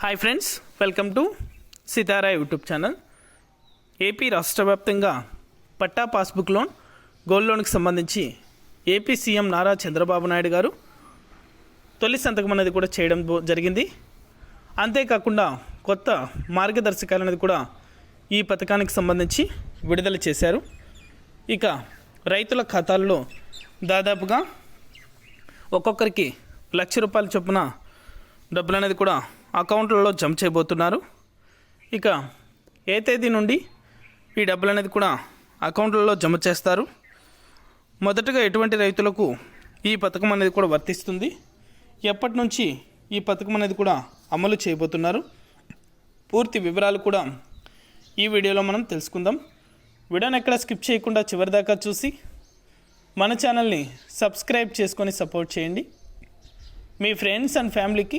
Hi friends welcome to Sitara YouTube channel AP రాష్ట్ర వ్యాప్తంగా పట్టా పాస్బుక్ లోన్ గోల్డ్ లోన్కి సంబంధించి ఏపీ సీఎం నారా చంద్రబాబు నాయుడు గారు తొలి సంతకం అనేది కూడా చేయడం బో- జరిగింది. అంతేకాకుండా కొత్త మార్గదర్శకాలు అనేది కూడా ఈ పథకానికి సంబంధించి విడుదల చేశారు. ఇక రైతుల ఖాతాల్లో దాదాపుగా ఒక్కొక్కరికి లక్ష రూపాయల చొప్పున డబ్బులు అనేది కూడా అకౌంట్లలో జమ చేయబోతున్నారు. ఇక ఏ తేదీ నుండి ఈ డబ్బులు అనేది కూడా అకౌంట్లలో జమ చేస్తారు. మొదటగా ఎటువంటి రైతులకు ఈ పథకం అనేది కూడా వర్తిస్తుంది. ఎప్పటి నుంచి ఈ పథకం అనేది కూడా అమలు చేయబోతున్నారు. పూర్తి వివరాలు కూడా ఈ వీడియోలో మనం తెలుసుకుందాం. వీడియోని ఎక్కడ స్కిప్ చేయకుండా చివరిదాకా చూసి మన ఛానల్ని సబ్స్క్రైబ్ చేసుకొని సపోర్ట్ చేయండి. మీ ఫ్రెండ్స్ అండ్ ఫ్యామిలీకి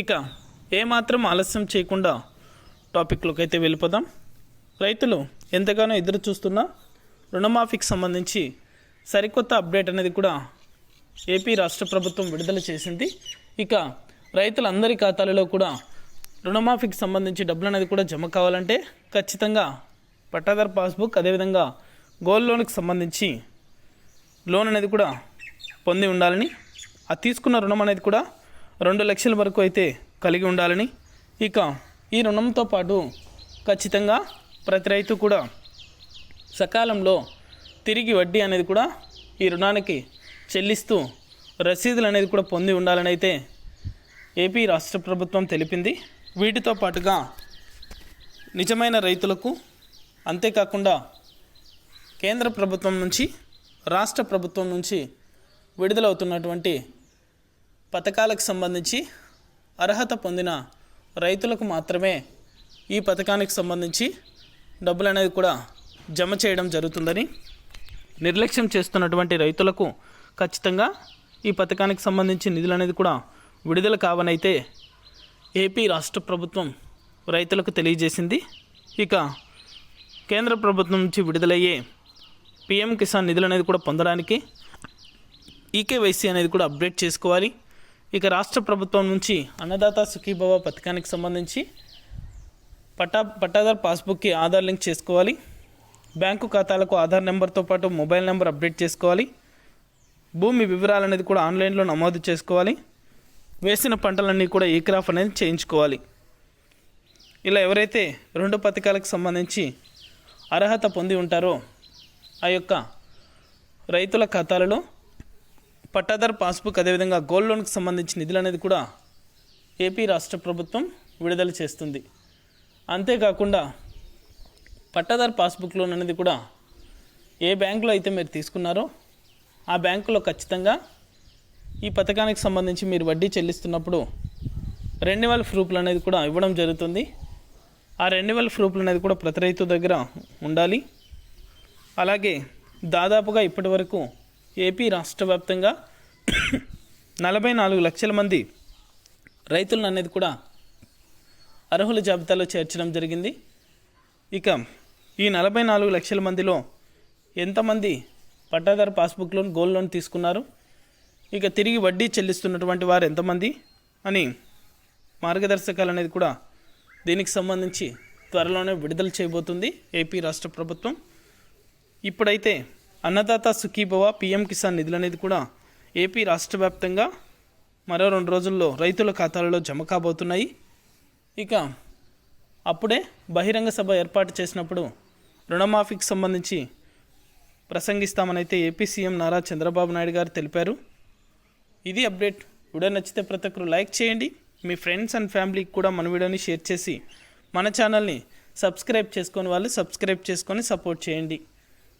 ఇక ఏమాత్రం ఆలస్యం చేయకుండా టాపిక్లోకి అయితే వెళ్ళిపోదాం. రైతులు ఎంతగానో ఎదురు చూస్తున్న రుణమాఫీకి సంబంధించి సరికొత్త అప్డేట్ అనేది కూడా ఏపీ రాష్ట్ర ప్రభుత్వం విడుదల చేసింది. ఇక రైతులందరి ఖాతాలలో కూడా రుణమాఫీకి సంబంధించి డబ్బులు అనేది కూడా జమ కావాలంటే ఖచ్చితంగా పట్టాదారు పాస్బుక్ అదేవిధంగా గోల్డ్ లోన్కి సంబంధించి లోన్ అనేది కూడా పొంది ఉండాలని ఆ తీసుకున్న రుణం అనేది కూడా రెండు లక్షల వరకు అయితే కలిగి ఉండాలని. ఇక ఈ రుణంతో పాటు ఖచ్చితంగా ప్రతి రైతు కూడా సకాలంలో తిరిగి వడ్డీ అనేది కూడా ఈ రుణానికి చెల్లిస్తూ రసీదులు అనేది కూడా పొంది ఉండాలని అయితే ఏపీ రాష్ట్ర ప్రభుత్వం తెలిపింది. వీటితో పాటుగా నిజమైన రైతులకు అంతేకాకుండా కేంద్ర ప్రభుత్వం నుంచి రాష్ట్ర ప్రభుత్వం నుంచి విడుదలవుతున్నటువంటి పథకాలకు సంబంధించి అర్హత పొందిన రైతులకు మాత్రమే ఈ పథకానికి సంబంధించి డబ్బులు అనేది కూడా జమ చేయడం జరుగుతుందని నిర్లక్ష్యం చేస్తున్నటువంటి రైతులకు ఖచ్చితంగా ఈ పథకానికి సంబంధించి నిధులు అనేది కూడా విడుదల కావనైతే ఏపీ రాష్ట్ర ప్రభుత్వం రైతులకు తెలియజేసింది. ఇక కేంద్ర ప్రభుత్వం నుంచి విడుదలయ్యే పిఎం కిసాన్ నిధులు అనేది కూడా పొందడానికి ఈకేవైసీ అనేది కూడా అప్డేట్ చేసుకోవాలి. ఇక రాష్ట్ర ప్రభుత్వం నుంచి అన్నదాత సుఖీభవ పథకానికి సంబంధించి పట్టా పట్టాదారు పాస్బుక్కి ఆధార్ లింక్ చేసుకోవాలి. బ్యాంకు ఖాతాలకు ఆధార్ నెంబర్తో పాటు మొబైల్ నెంబర్ అప్డేట్ చేసుకోవాలి. భూమి వివరాలు అనేది కూడా ఆన్లైన్లో నమోదు చేసుకోవాలి. వేసిన పంటలన్నీ కూడా ఈ క్రాఫ్ అనేది చేయించుకోవాలి. ఇలా ఎవరైతే రెండు పథకాలకు సంబంధించి అర్హత పొంది ఉంటారో ఆ యొక్క రైతుల ఖాతాలలో పట్టాదారు పాస్బుక్ అదేవిధంగా గోల్డ్ లోన్కి సంబంధించిన నిధులు అనేది కూడా ఏపీ రాష్ట్ర ప్రభుత్వం విడుదల చేస్తుంది. అంతేకాకుండా పట్టాదారు పాస్బుక్ లోన్ అనేది కూడా ఏ బ్యాంకులో అయితే మీరు తీసుకున్నారో ఆ బ్యాంకులో ఖచ్చితంగా ఈ పథకానికి సంబంధించి మీరు వడ్డీ చెల్లిస్తున్నప్పుడు రెన్యువల్ ప్రూఫ్లు అనేది కూడా ఇవ్వడం జరుగుతుంది. ఆ రెన్యువల్ ప్రూఫ్లు అనేది కూడా ప్రతి రైతు దగ్గర ఉండాలి. అలాగే దాదాపుగా ఇప్పటి వరకు ఏపీ రాష్ట్ర వ్యాప్తంగా నలభై నాలుగు లక్షల మంది రైతులను అనేది కూడా అర్హుల జాబితాలో చేర్చడం జరిగింది. ఇక ఈ నలభై నాలుగు లక్షల మందిలో ఎంతమంది పట్టాదారు పాస్బుక్ లోన్ గోల్డ్ లోన్ తీసుకున్నారు? ఇక తిరిగి వడ్డీ చెల్లిస్తున్నటువంటి వారు ఎంతమంది అని మార్గదర్శకాలు అనేది కూడా దీనికి సంబంధించి త్వరలోనే విడుదల చేయబోతుంది ఏపీ రాష్ట్ర ప్రభుత్వం. ఇప్పుడైతే అన్నదాత సుఖీభవ పిఎం కిసాన్ నిధులు అనేది కూడా ఏపీ రాష్ట్ర వ్యాప్తంగా మరో రెండు రోజుల్లో రైతుల ఖాతాలలో జమ కాబోతున్నాయి. ఇక అప్పుడే బహిరంగ సభ ఏర్పాటు చేసినప్పుడు రుణమాఫీకి సంబంధించి ప్రసంగిస్తామనైతే ఏపీ సీఎం నారా చంద్రబాబు నాయుడు గారు తెలిపారు. ఇది అప్డేట్. వీడియో నచ్చితే ప్రతి ఒక్కరు లైక్ చేయండి. మీ ఫ్రెండ్స్ అండ్ ఫ్యామిలీకి కూడా మన వీడియోని షేర్ చేసి మన ఛానల్ని సబ్స్క్రైబ్ చేసుకొని వాళ్ళు సబ్స్క్రైబ్ చేసుకొని సపోర్ట్ చేయండి.